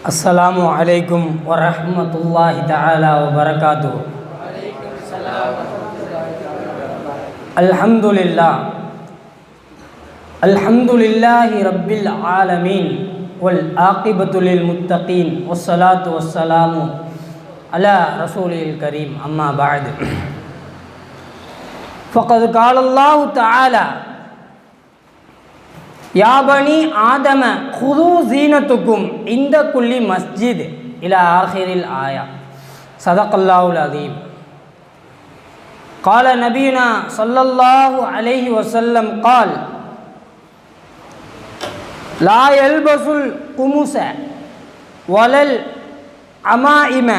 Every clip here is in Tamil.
السلام عليكم ورحمة الله تعالى وبركاته. الحمد لله. الحمد لله رب العالمين والعاقبة للمتقين والصلاة والسلام على رسوله الكريم. أما بعد. فقد قال الله تعالى يا بني آدم خذوا زينتكم عند كل مسجد إلى آخر الآية صدق الله العظيم قال نبينا صلى الله عليه وسلم قال لا يلبس القمص ولا العمائم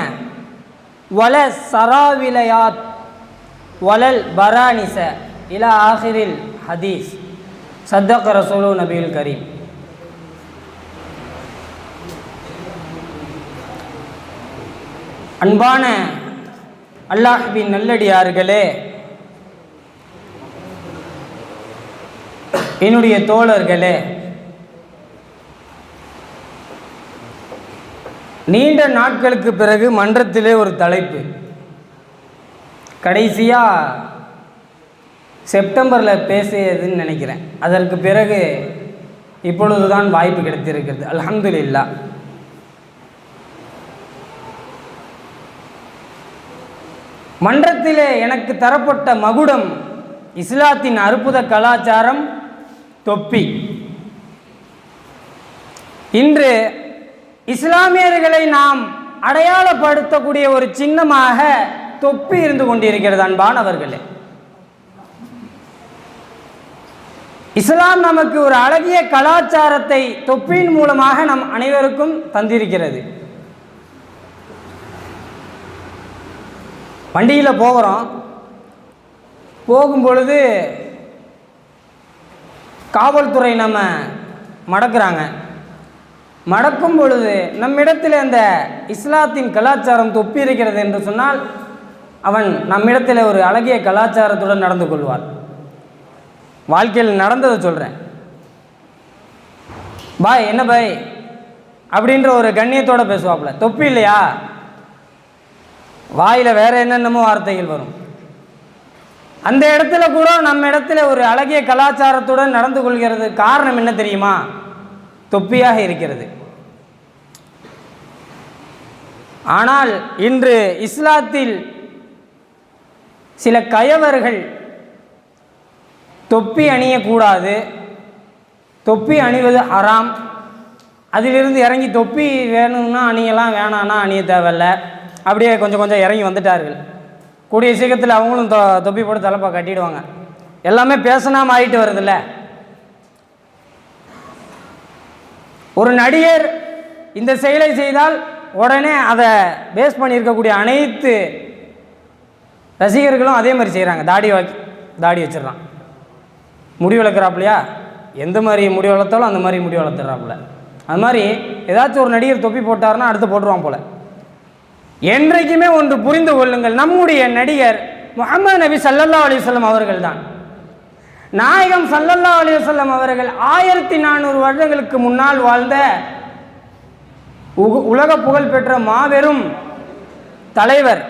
ولا السراويليات ولا البرانس إلى آخر الحديث சத்தக்க ரசூலு நபியில் கரீம் அன்பான அல்லாஹின் நல்லடியார்களே என்னுடைய தோழர்களே நீண்ட நாட்களுக்கு பிறகு மன்றத்திலே ஒரு தலைப்பு. கடைசியாக செப்டம்பரில் பேசியதுன்னு நினைக்கிறேன். அதற்கு பிறகு இப்பொழுதுதான் வாய்ப்பு கிடைத்திருக்கிறது. அல்ஹம்துலில்லா. மன்றத்திலே எனக்கு தரப்பட்ட மகுடம் இஸ்லாத்தின் அற்புத கலாச்சாரம் தொப்பி. இன்று இஸ்லாமியர்களை நாம் அடையாளப்படுத்தக்கூடிய ஒரு சின்னமாக தொப்பி இருந்து கொண்டிருக்கிறது அன்பானவர்களே. இஸ்லாம் நமக்கு ஒரு அழகிய கலாச்சாரத்தை தொப்பியின் மூலமாக நம் அனைவருக்கும் தந்திருக்கிறது. வண்டியில் போகிறோம். போகும் பொழுது காவல்துறை நம்ம மடக்குறாங்க. மடக்கும் பொழுது நம்மிடத்தில் அந்த இஸ்லாத்தின் கலாச்சாரம் தொப்பி இருக்கிறது என்று சொன்னால் அவன் நம்மிடத்தில் ஒரு அழகிய கலாச்சாரத்துடன் நடந்து கொள்வார் வாழ்க்கையில் நடந்ததை சொல்கிறேன் பாய் என்ன பாய்? அப்படின்ற ஒரு கண்ணியத்தோடு பேசுவாப்புல. தொப்பி இல்லையா? வாயில் வேறு என்னென்னமோ வார்த்தைகள் வரும். அந்த இடத்துல கூட நம்ம இடத்துல ஒரு அழகிய கலாச்சாரத்துடன் நடந்து கொள்கிறது காரணம் என்ன தெரியுமா? தொப்பியாக இருக்கிறது. ஆனால் இன்று இஸ்லாத்தில் சில கயவர்கள் தொப்பி அணியக்கூடாது. தொப்பி அணிவது ஹராம். அதிலிருந்து இறங்கி தொப்பி வேணும்னா அணியலாம் வேணான்னா அணிய தேவையில்ல. அப்படியே கொஞ்சம் கொஞ்சம் இறங்கி வந்துட்டார்கள். கூடிய சீக்கிரத்தில் அவங்களும் தொ தொப்பி போட்டு தலைப்பா கட்டிடுவாங்க. எல்லாமே பேசனாம ஆகிட்டு வருதுல்ல. ஒரு நடிகர் இந்த செயலை செய்தால் உடனே அதை பேஸ் பண்ணியிருக்கக்கூடிய அனைத்து ரசிகர்களும் அதே மாதிரி செய்கிறாங்க தாடி வாக்கி தாடி வச்சிடறான். முடி வளர்க்குறாப்புலையா? எந்த மாதிரி முடி வளர்த்தாலும் அந்த மாதிரி முடி வளர்த்துறாப்புல. அது மாதிரி ஏதாச்சும் ஒரு நடிகர் தொப்பி போட்டார்னா அடுத்து போட்டுருவான் போல. என்றைக்குமே ஒன்று புரிந்து கொள்ளுங்கள் நம்முடைய நடிகர் முகமது நபி சல்லல்லா அலிவல்லம் அவர்கள் தான் நாயகம் சல்லல்லா அலிவல்லம் அவர்கள் ஆயிரத்தி நானூறு வருடங்களுக்கு முன்னால் வாழ்ந்த உலக புகழ் பெற்ற மாபெரும் தலைவர்.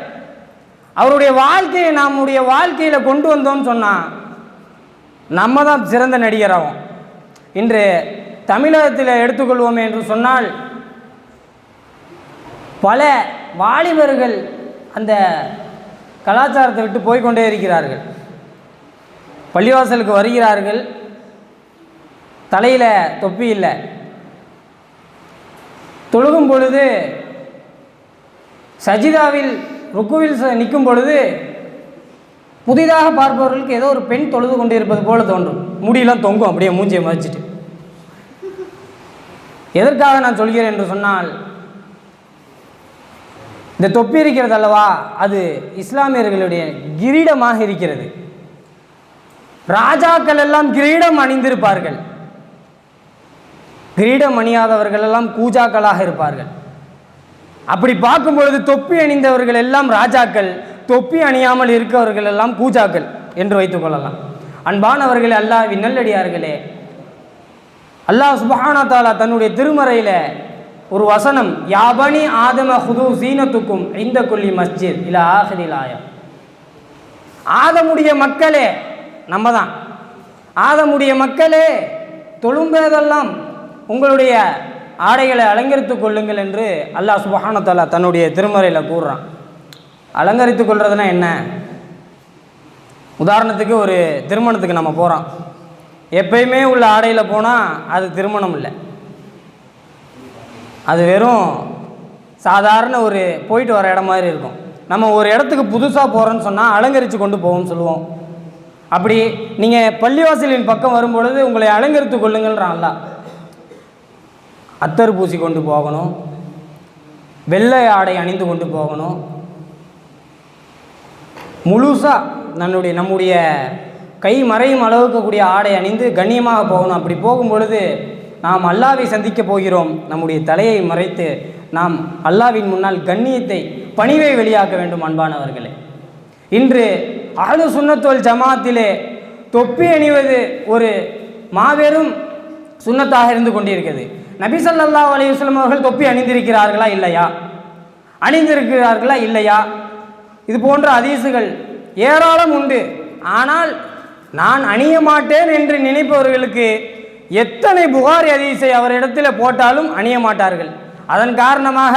அவருடைய வாழ்க்கையை நம்முடைய வாழ்க்கையில் கொண்டு வந்தோம்னு சொன்னால் நம்ம தான் சிறந்த நடிகராகும். இன்று தமிழகத்தில் எடுத்துக்கொள்வோமே என்று சொன்னால் பல வாலிபர்கள் அந்த கலாச்சாரத்தை விட்டு போய்க்கொண்டே இருக்கிறார்கள். பள்ளிவாசலுக்கு வருகிறார்கள். தலையில் தொப்பி இல்லை. தொழுகும் பொழுது சஜிதாவில் ருக்குவில் நிற்கும் பொழுது புதிதாக பார்ப்பவர்களுக்கு ஏதோ ஒரு பெண் தொழுது கொண்டு இருப்பது போல தோன்றும். முடியெல்லாம் தொங்கும் அப்படியே மூஞ்சியை மதிச்சுட்டு எதற்காக நான் சொல்கிறேன் என்று சொன்னால் இந்த தொப்பி இருக்கிறது அல்லவா? அது இஸ்லாமியர்களுடைய கிரீடமாக இருக்கிறது. ராஜாக்கள் எல்லாம் கிரீடம் அணிந்திருப்பார்கள். கிரீடம் அணியாதவர்கள் எல்லாம் கூஜாக்களாக இருப்பார்கள். அப்படி பார்க்கும் பொழுது தொப்பி அணிந்தவர்கள் எல்லாம் ராஜாக்கள் தொப்பி அணியாமல் இருக்கவர்கள் எல்லாம் பூஜாக்கள் என்று வைத்துக் கொள்ளலாம். அன்பானவர்களே அல்லாவின் நல்லடியார்களே அல்லாஹ் சுபஹானா தாலா தன்னுடைய திருமறையில் ஒரு வசனம் யாபனி ஆதம ஹுது சீனத்துக்கும் இந்த கொல்லி மஸ்ஜித் இல்லை ஆஹிரில் ஆயம் ஆதமுடைய மக்களே நம்ம தான் ஆதமுடைய மக்களே தொழும்பதெல்லாம் உங்களுடைய ஆடைகளை அலங்கரித்துக் கொள்ளுங்கள் என்று அல்லாஹ் சுபஹானத்தாலா தன்னுடைய திருமறையில் கூறுறான். அலங்கரித்து கொள்வதுனா என்ன? உதாரணத்துக்கு ஒரு திருமணத்துக்கு நம்ம போகிறோம் எப்பயுமே உள்ள ஆடையில் போனால் அது திருமணம் இல்லை. அது வெறும் சாதாரண ஒரு போயிட்டு வர இடம் மாதிரி இருக்கும். நம்ம ஒரு இடத்துக்கு புதுசாக போகிறோன்னு சொன்னால் அலங்கரித்து கொண்டு போவோம்னு சொல்லுவோம். அப்படி நீங்கள் பள்ளிவாசலின் பக்கம் வரும்பொழுது உங்களை அலங்கரித்து கொள்ளுங்கள்ன்றான்ல அத்தர் பூசி கொண்டு போகணும். வெள்ளை ஆடை அணிந்து கொண்டு போகணும். முழுசாக நம்முடைய நம்முடைய கை மறையும் அளவுக்கு கூடிய ஆடை அணிந்து கண்ணியமாக போகணும். அப்படி போகும் பொழுது நாம் அல்லாவை சந்திக்க போகிறோம். நம்முடைய தலையை மறைத்து நாம் அல்லாவின் முன்னால் கண்ணியத்தை பணிவை வெளியாக்க வேண்டும் அன்பானவர்களே. இன்று அஹ்லு சுண்ணத்தோல் ஜமாத்திலே தொப்பி அணிவது ஒரு மாபெரும் சுண்ணத்தாக இருந்து கொண்டிருக்கிறது. நபிசல்லா ஸல்லல்லாஹு அவர்கள் தொப்பி அணிந்திருக்கிறார்களா இல்லையா? அணிந்திருக்கிறார்களா இல்லையா? இது போன்ற அதீசுகள் ஏராளம் உண்டு. ஆனால் நான் அணிய மாட்டேன் என்று நினைப்பவர்களுக்கு எத்தனை புகாரி அதீஸை அவரிடத்தில் போட்டாலும் அணிய மாட்டார்கள். அதன் காரணமாக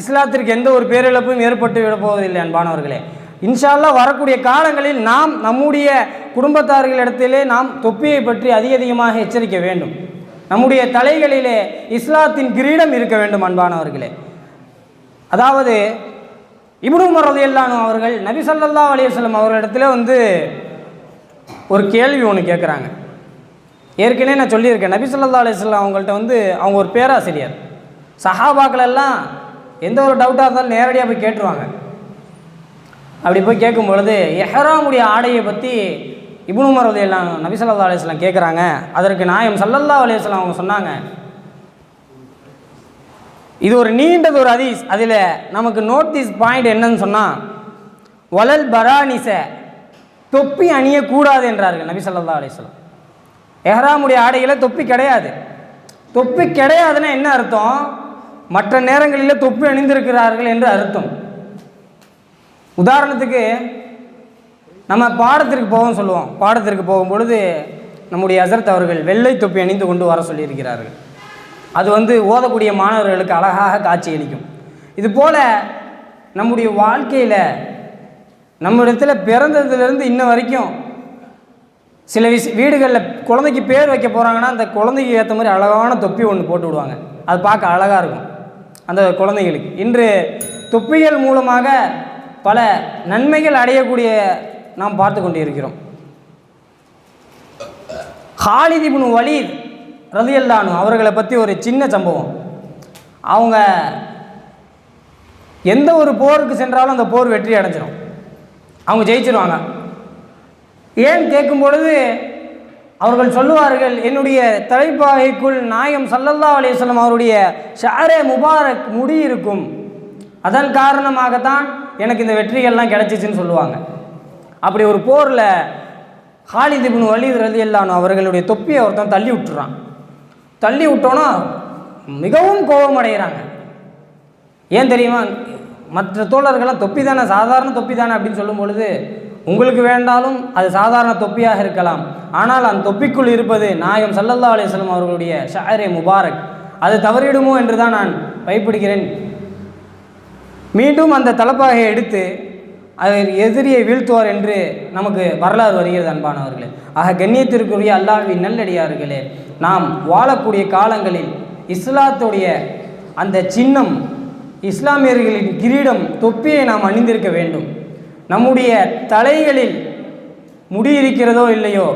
இஸ்லாத்திற்கு எந்த ஒரு பேரிழப்பும் ஏற்பட்டு விடப்போவதில்லை அன்பானவர்களே. இன்ஷால்லா வரக்கூடிய காலங்களில் நாம் நம்முடைய குடும்பத்தார்களிடத்திலே நாம் தொப்பியை பற்றி அதிக அதிகமாக எச்சரிக்க வேண்டும். நம்முடைய தலைகளிலே இஸ்லாத்தின் கிரீடம் இருக்க வேண்டும் அன்பானவர்களே. அதாவது இபுனு உமர் ரலியல்லாஹு அவர்கள் நபி ஸல்லல்லாஹு அலைஹி வஸல்லம் அவர்களிடத்துல வந்து ஒரு கேள்வி ஒன்று கேட்குறாங்க. ஏற்கனவே நான் சொல்லியிருக்கேன். நபி சொல்லா அலைஹி அவங்கள்ட்ட வந்து அவங்க ஒரு பேராசிரியர். சஹாபாக்களெல்லாம் எந்த ஒரு டவுட்டாக இருந்தாலும் நேரடியாக போய் கேட்டுருவாங்க. அப்படி போய் கேட்கும் பொழுது எஹராமுடைய ஆடையை பற்றி இபுனு உமர் ரலியல்லாஹு நபி ஸல்லல்லாஹு அலைஹி கேட்குறாங்க. அதற்கு நாயம் சல்லல்லா அலைஹி அவங்க சொன்னாங்க இது ஒரு நீண்டது ஒரு அதீஸ் அதில் நமக்கு நோட்டீஸ் பாயிண்ட் என்னன்னு சொன்னால் வளல் பரானிச தொப்பி அணியக்கூடாது என்றார்கள் நபி சொல்லா அலிஸ்லாம் எஹராமுடைய ஆடையில் தொப்பி கிடையாது. தொப்பி கிடையாதுன்னா என்ன அர்த்தம்? மற்ற நேரங்களில் தொப்பி அணிந்திருக்கிறார்கள் என்று அர்த்தம். உதாரணத்துக்கு நம்ம பாடத்திற்கு போவோம் சொல்லுவோம். பாடத்திற்கு போகும் பொழுது நம்முடைய அசரத் அவர்கள் வெள்ளை தொப்பி அணிந்து கொண்டு வர சொல்லியிருக்கிறார்கள். அது வந்து ஓதக்கூடிய மாணவர்களுக்கு அழகாக காட்சியளிக்கும் இது போல நம்முடைய வாழ்க்கையில் நம்மிடத்தில் பிறந்ததுலேருந்து இன்ன வரைக்கும் சில விஷ வீடுகளில் குழந்தைக்கு பேர் வைக்க போகிறாங்கன்னா அந்த குழந்தைக்கு ஏற்ற மாதிரி அழகான தொப்பி ஒன்று போட்டு விடுவாங்க. அது பார்க்க அழகாக இருக்கும். அந்த குழந்தைகளுக்கு. இன்று தொப்பிகள் மூலமாக பல நன்மைகள் அடையக்கூடிய நாம் பார்த்து கொண்டு இருக்கிறோம் ஹாலிதிபுன் வலீத் ரலியல்லானு அவர்களை பற்றி ஒரு சின்ன சம்பவம். அவங்க எந்த ஒரு போருக்கு சென்றாலும் அந்த போர் வெற்றி அடைஞ்சிடும் அவங்க ஜெயிச்சிருவாங்க. ஏன் கேட்கும் பொழுது அவர்கள் சொல்லுவார்கள் என்னுடைய தலைப்பாகைக்குள் நாயம் சல்லல்லா அலைஹி அவருடைய ஷாரே முபாரக் முடி இருக்கும். அதன் காரணமாகத்தான் எனக்கு இந்த வெற்றிகள்லாம் கிடைச்சிச்சுன்னு சொல்லுவாங்க. அப்படி ஒரு போரில் ஹாலிதிபின் வலிது ரதி அல்லானு அவர்களுடைய தொப்பியை ஒருத்தன் தள்ளி விட்டுறான். தள்ளி விட்டோன்னா மிகவும் கோபம் அடைகிறாங்க ஏன் தெரியுமா? மற்ற தோழர்கள்லாம் தொப்பி தானே சாதாரண தொப்பி தானே அப்படின்னு சொல்லும் பொழுது உங்களுக்கு வேண்டாலும் அது சாதாரண தொப்பியாக இருக்கலாம். ஆனால் அந்த தொப்பிக்குள் இருப்பது நாயம் சல்லல்லா அலிஸ்லாம் அவர்களுடைய ஷாரே முபாரக். அது தவறிடுமோ என்று தான் நான் பயப்படுகிறேன். மீண்டும் அந்த தலப்பாகையை எடுத்து அவர் எதிரியை வீழ்த்துவார் என்று நமக்கு வரலாறு வருகிறது அன்பானவர்களே. ஆக கண்ணியத்திற்குரிய அல்லாவின் நல்லடியார்களே நாம் வாழக்கூடிய காலங்களில் இஸ்லாத்துடைய அந்த சின்னம் இஸ்லாமியர்களின் கிரீடம் தொப்பியை நாம் அணிந்திருக்க வேண்டும். நம்முடைய தலைகளில் முடி இருக்கிறதோ இல்லையோ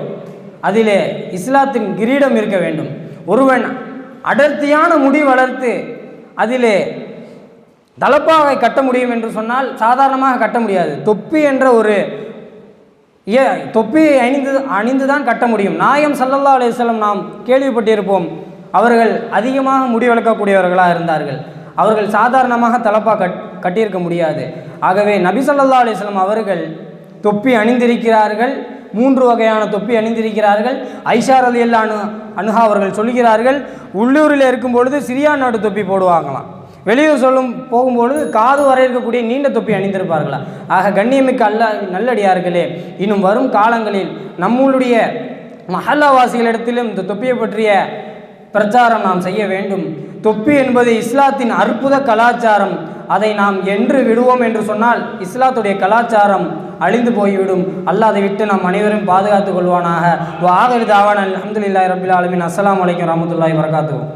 அதிலே இஸ்லாத்தின் கிரீடம் இருக்க வேண்டும். ஒருவன் அடர்த்தியான முடி வளர்த்து அதிலே தலப்பாவை கட்ட முடியும் என்று சொன்னால் சாதாரணமாக கட்ட முடியாது. தொப்பி என்ற ஒரு ஏ தொப்பியை அணிந்து அணிந்து தான் கட்ட முடியும். நாயம் சல்லல்லா அலையம் நாம் கேள்விப்பட்டிருப்போம். அவர்கள் அதிகமாக முடிவெடுக்கக்கூடியவர்களாக இருந்தார்கள். அவர்கள் சாதாரணமாக தலப்பா கட் கட்டியிருக்க முடியாது. ஆகவே நபி சொல்லல்லா அலைஹி அவர்கள் தொப்பி அணிந்திருக்கிறார்கள். மூன்று வகையான தொப்பி அணிந்திருக்கிறார்கள். ஐஷார் அலி அல்லானு அனுஹா அவர்கள் சொல்கிறார்கள் உள்ளூரில் இருக்கும் பொழுது சிரியா நாட்டு தொப்பி போடுவாங்களாம். வெளியூர் சொல்லும் போகும்பொழுது காது வரை இருக்கக்கூடிய நீண்ட தொப்பி அணிந்திருப்பார்களா? ஆக கண்ணியமிக்க அல்ல நல்லடியார்களே. இன்னும் வரும் காலங்களில் நம்மளுடைய மஹல்லாவாசிகளிடத்திலும் இந்த தொப்பியை பற்றிய பிரச்சாரம் நாம் செய்ய வேண்டும். தொப்பி என்பது இஸ்லாத்தின் அற்புத கலாச்சாரம். அதை நாம் என்று விடுவோம் என்று சொன்னால் இஸ்லாத்துடைய கலாச்சாரம் அழிந்து போய்விடும். அல்லாஹ் அதை விட்டு நாம் அனைவரும் பாதுகாத்துக் கொள்வானாக. வாகரி தாவான் அலமதுல்லாஹி ரபில் ஆலமின். அஸ்லாம் வலைக்கம் வரமத்துல்லாஹி வரகாத்துவோம்